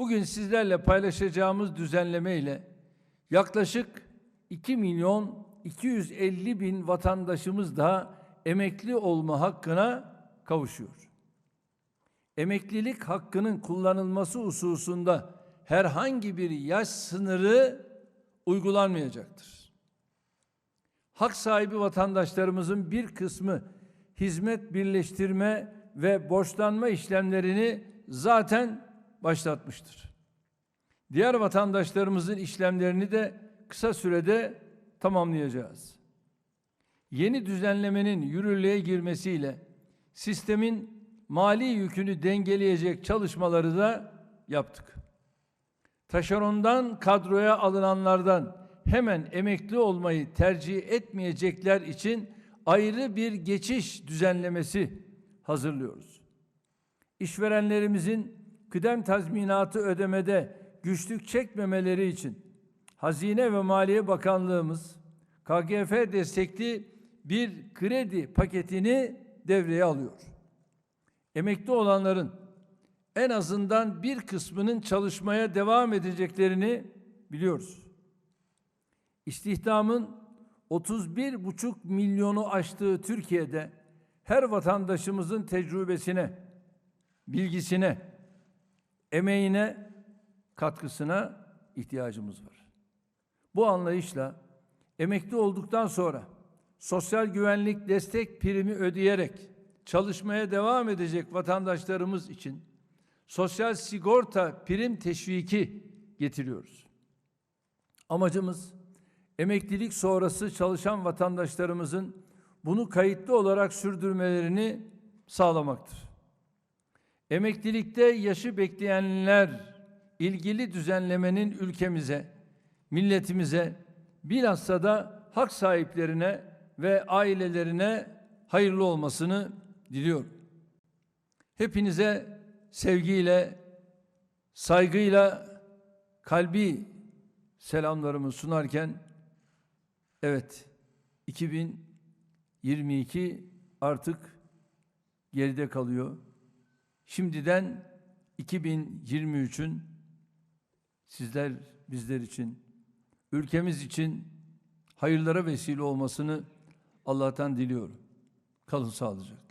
Bugün sizlerle paylaşacağımız düzenleme ile yaklaşık 2 milyon 250 bin vatandaşımız daha emekli olma hakkına kavuşuyor. Emeklilik hakkının kullanılması hususunda herhangi bir yaş sınırı uygulanmayacaktır. Hak sahibi vatandaşlarımızın bir kısmı hizmet birleştirme ve borçlanma işlemlerini zaten başlatmıştır. Diğer vatandaşlarımızın işlemlerini de kısa sürede tamamlayacağız. Yeni düzenlemenin yürürlüğe girmesiyle sistemin mali yükünü dengeleyecek çalışmaları da yaptık. Taşerondan kadroya alınanlardan hemen emekli olmayı tercih etmeyecekler için ayrı bir geçiş düzenlemesi hazırlıyoruz. İşverenlerimizin kıdem tazminatı ödemede güçlük çekmemeleri için Hazine ve Maliye Bakanlığımız KGF destekli bir kredi paketini devreye alıyor. Emekli olanların en azından bir kısmının çalışmaya devam edeceklerini biliyoruz. İstihdamın 31,5 milyonu aştığı Türkiye'de her vatandaşımızın tecrübesine, bilgisine, emeğine, katkısına ihtiyacımız var. Bu anlayışla emekli olduktan sonra sosyal güvenlik destek primi ödeyerek çalışmaya devam edecek vatandaşlarımız için sosyal sigorta prim teşviki getiriyoruz. Amacımız emeklilik sonrası çalışan vatandaşlarımızın bunu kayıtlı olarak sürdürmelerini sağlamaktır. Emeklilikte yaşı bekleyenler ilgili düzenlemenin ülkemize, milletimize, bilhassa da hak sahiplerine ve ailelerine hayırlı olmasını diliyorum. Hepinize sevgiyle, saygıyla, kalbi selamlarımı sunarken evet 2022 artık geride kalıyor. Şimdiden 2023'ün sizler bizler için, ülkemiz için hayırlara vesile olmasını Allah'tan diliyorum. Kalın sağlıcakla.